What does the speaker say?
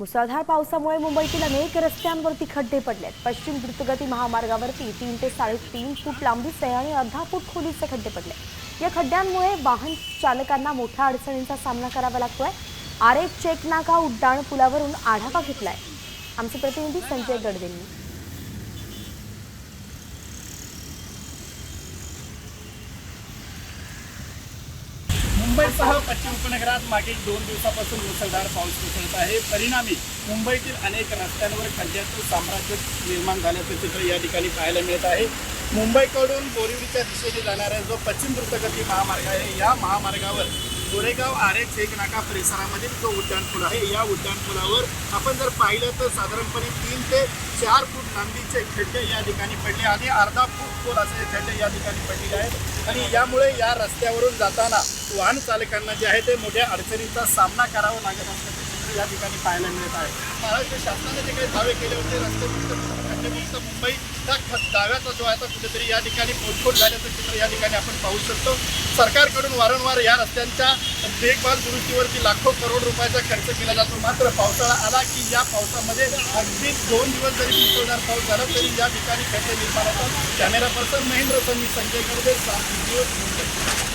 मुसळधार पावसामुळे मुंबईतील अनेक रस्त्यांवरती खड्डे पडलेत. पश्चिम द्रुतगती महामार्गावरती तीन ते साडेतीन फूट लांबीचे आणि अर्धा फूट खोलीचे खड्डे पडले. या खड्ड्यांमुळे वाहन चालकांना मोठ्या अडचणींचा सामना करावा लागतोय. आर एक चेक नाका उड्डाण पुलावरून आढावा घेतलाय. आमचे प्रतिनिधी संजय गडदेंनी मुंबईसह पश्चिम उपनगरात मागील दोन दिवसापासून मुसळधार पाऊस कोसळत आहे. परिणामी मुंबईतील अनेक रस्त्यांवर खड्ड्याचं साम्राज्य निर्माण झाल्याचं चित्र या ठिकाणी पाहायला मिळत आहे. मुंबईकडून बोरिवलीच्या दिशेने जाणारा जो पश्चिम द्रुतगती महामार्ग आहे या महामार्गावर गोरेगाव आरे चेक नाका परिसरामधील जो उड्डाणपूल आहे या उड्डाणपुलावर आपण जर पाहिलं तर साधारणपणे तीन ते चार फूट लांबीचे खड्डे या ठिकाणी पडले आणि अर्धा फूट खोल असे खड्डे या ठिकाणी पडलेले आहेत. आणि यामुळे या रस्त्यावरून जाताना वाहन चालकांना जे आहे ते मोठ्या अडचणींचा सामना करावा लागत असल्याचे चित्र या ठिकाणी पाहायला मिळत आहे. महाराष्ट्र शासनाने जे काही दावे केले होते रस्ते मुक्त मुंबई त्या डाव्याचा दाव्याचा जो आहे तो कुठेतरी या ठिकाणी पोटफोट झाल्याचं चित्र या ठिकाणी आपण पाहू शकतो. सरकारकडून वारंवार या रस्त्यांच्या देखभाल दुरुस्तीवरती लाखो करोड रुपयाचा खर्च केला जातो. मात्र पावसाळा आला की या पावसामध्ये अगदी दोन दिवस जरी मुसळधार पाऊस झाला तरी या ठिकाणी खर्च निर्माण होतात कॅमेरा पर्सन महेंद्र संजय गर्दे सात दिवस